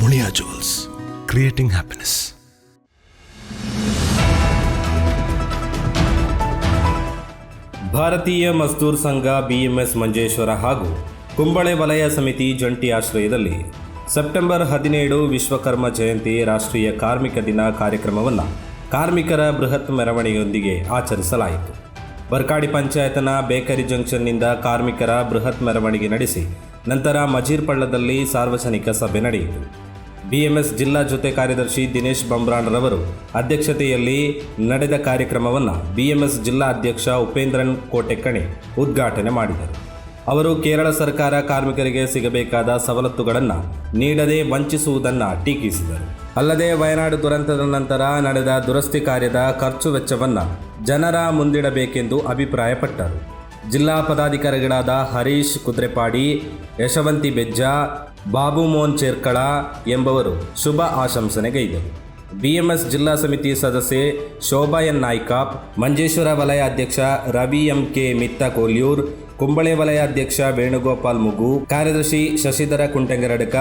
Muliya jewels creating happiness ಭಾರತೀಯ ಮಜ್ದೂರ್ ಸಂಘ BMS Manjeshwar ಹಾಗೂ ಕುಂಬಳೆ ವಲಯ ಸಮಿತಿ ಜಂಟಿ ಆಶ್ರಯದಲ್ಲಿ ಸೆಪ್ಟೆಂಬರ್ ಹದಿನೇಳು ವಿಶ್ವಕರ್ಮ ಜಯಂತಿ ರಾಷ್ಟ್ರೀಯ ಕಾರ್ಮಿಕ ದಿನ ಕಾರ್ಯಕ್ರಮವನ್ನು ಕಾರ್ಮಿಕರ ಬೃಹತ್ ಮೆರವಣಿಗೆಯೊಂದಿಗೆ ಆಚರಿಸಲಾಯಿತು. ಬರ್ಕಾಡಿ ಪಂಚಾಯತ್ನ ಬೇಕರಿ ಜಂಕ್ಷನ್ನಿಂದ ಕಾರ್ಮಿಕರ ಬೃಹತ್ ಮೆರವಣಿಗೆ ನಡೆಸಿ, ನಂತರ ಮಜೀರ್ ಪಳ್ಳದಲ್ಲಿ ಸಾರ್ವಜನಿಕ ಸಭೆ ನಡೆಯಿತು. ಬಿಎಂಎಸ್ ಜಿಲ್ಲಾ ಜೊತೆ ಕಾರ್ಯದರ್ಶಿ ದಿನೇಶ್ ಬಂಬ್ರಾಣ್ರವರು ಅಧ್ಯಕ್ಷತೆಯಲ್ಲಿ ನಡೆದ ಕಾರ್ಯಕ್ರಮವನ್ನು ಬಿಎಂಎಸ್ ಜಿಲ್ಲಾ ಅಧ್ಯಕ್ಷ ಉಪೇಂದ್ರನ್ ಕೋಟೆಕ್ಕಣೆ ಉದ್ಘಾಟನೆ ಮಾಡಿದರು. ಅವರು ಕೇರಳ ಸರ್ಕಾರ ಕಾರ್ಮಿಕರಿಗೆ ಸಿಗಬೇಕಾದ ಸವಲತ್ತುಗಳನ್ನು ನೀಡದೆ ವಂಚಿಸುವುದನ್ನು ಟೀಕಿಸಿದರು. ಅಲ್ಲದೆ ವಯನಾಡು ದುರಂತದ ನಂತರ ನಡೆದ ದುರಸ್ತಿ ಕಾರ್ಯದ ಖರ್ಚು ವೆಚ್ಚವನ್ನು ಜನರ ಮುಂದಿಡಬೇಕೆಂದು ಅಭಿಪ್ರಾಯಪಟ್ಟರು. ಜಿಲ್ಲಾ ಪದಾಧಿಕಾರಿಗಳಾದ ಹರೀಶ್ ಕುದ್ರೆಪಾಡಿ, ಯಶವಂತಿ ಬೆಜ್ಜ, ಬಾಬು ಮೋಹನ್ ಚೇರ್ಕಳ ಎಂಬವರು ಶುಭ ಆಶಂಸನೆಗೈದರು ಬಿಎಂಎಸ್ ಜಿಲ್ಲಾ ಸಮಿತಿ ಸದಸ್ಯೆ ಶೋಭಾ ಎನ್ ನಾಯ್ಕಾಪ್ ಮಂಜೇಶ್ವರ ವಲಯ ಅಧ್ಯಕ್ಷ ರವಿ ಎಂ ಕೆ ಮಿತ್ತ ಕೋಲ್ಯೂರ್, ಕುಂಬಳೆ ವಲಯ ಅಧ್ಯಕ್ಷ ವೇಣುಗೋಪಾಲ್ ಮುಗು, ಕಾರ್ಯದರ್ಶಿ ಶಶಿಧರ ಕುಂಟೆಂಗರಡ್ಕ,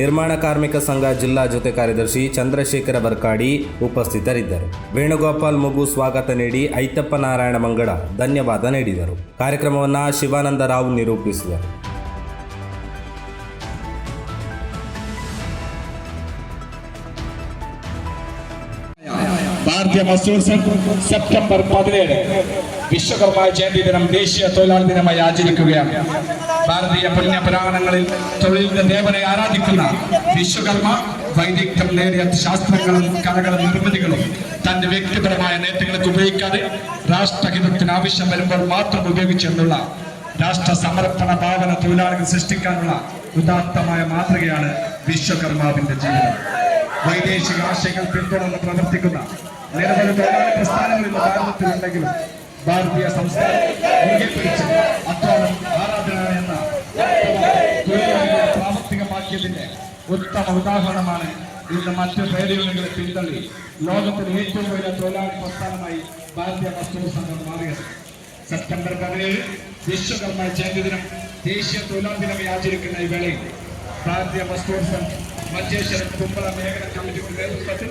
ನಿರ್ಮಾಣ ಕಾರ್ಮಿಕ ಸಂಘ ಜಿಲ್ಲಾ ಜೊತೆ ಕಾರ್ಯದರ್ಶಿ ಚಂದ್ರಶೇಖರ ಬರ್ಕಾಡಿ ಉಪಸ್ಥಿತರಿದ್ದರು. ವೇಣುಗೋಪಾಲ್ ಮುಗು ಸ್ವಾಗತ ನೀಡಿ ಐತಪ್ಪ ನಾರಾಯಣ ಮಂಗಳ ಧನ್ಯವಾದ ನೀಡಿದರು. ಕಾರ್ಯಕ್ರಮವನ್ನು ಶಿವಾನಂದ ರಾವ್ ನಿರೂಪಿಸಿದರು. ഭാരതീയ സംഘ് സെപ്റ്റംബർ പതിനേഴ്. വിശ്വകർമ്മ ജയന്തി ദിനം ദേശീയ തൊഴിലാളി ദിനമായി ആചരിക്കുകയാണ്. ഭാരതീയ പുണ്യ പുരാണങ്ങളിൽ തൊഴിലിന്റെ ദേവനെ ആരാധിക്കുന്ന വിശ്വകർമ്മ വൈദഗ്ധ്യം നേടിയ ശാസ്ത്രങ്ങളും കലകളും നിർമ്മിതികളും തന്റെ വ്യക്തിപരമായ നേട്ടങ്ങൾക്ക് ഉപയോഗിക്കാതെ രാഷ്ട്രഹിതത്തിന് ആവശ്യം വരുമ്പോൾ മാത്രം ഉപയോഗിച്ചെന്നുള്ള രാഷ്ട്ര സമർപ്പണ ഭാവന തൊഴിലാളികൾ സൃഷ്ടിക്കാനുള്ള ഉദാത്തമായ മാതൃകയാണ് വിശ്വകർമാവിന്റെ ജീവിതം. വൈദേശിക ആശയങ്ങൾ പിന്തുടർന്ന് പ്രവർത്തിക്കുന്ന നിരവധി തൊഴിലാളി പ്രസ്ഥാനങ്ങൾ ഇന്ന് ഭാരതീയ സംസ്കാരം മുറുകെ പിടിച്ച് അധ്വാനം ആരാധന എന്ന പ്രാവർത്തികമാക്കിയതിന്റെ ഉത്തമ ഉദാഹരണമാണ് ഇന്ന് മറ്റ് യൂണിയനുകളെ പിന്തള്ളി. ലോകത്തിലെ ഏറ്റവും വലിയ തൊഴിലാളി പ്രസ്ഥാനമായി ഭാരതീയ വസ്തു സംഘം മാറിയത്. സെപ്റ്റംബർ പതിനേഴ് വിശ്വകർമ്മ ജയന്തി ദിനം ദേശീയ തൊഴിലാളി ദിനമായി ആചരിക്കുന്ന ഈ വേളയിൽ ഭാരതീയ വസ്തു സംഘം മഞ്ചേശ്വരം കുമ്പള മേഖല കമ്മിറ്റിയുടെ നേതൃത്വത്തിൽ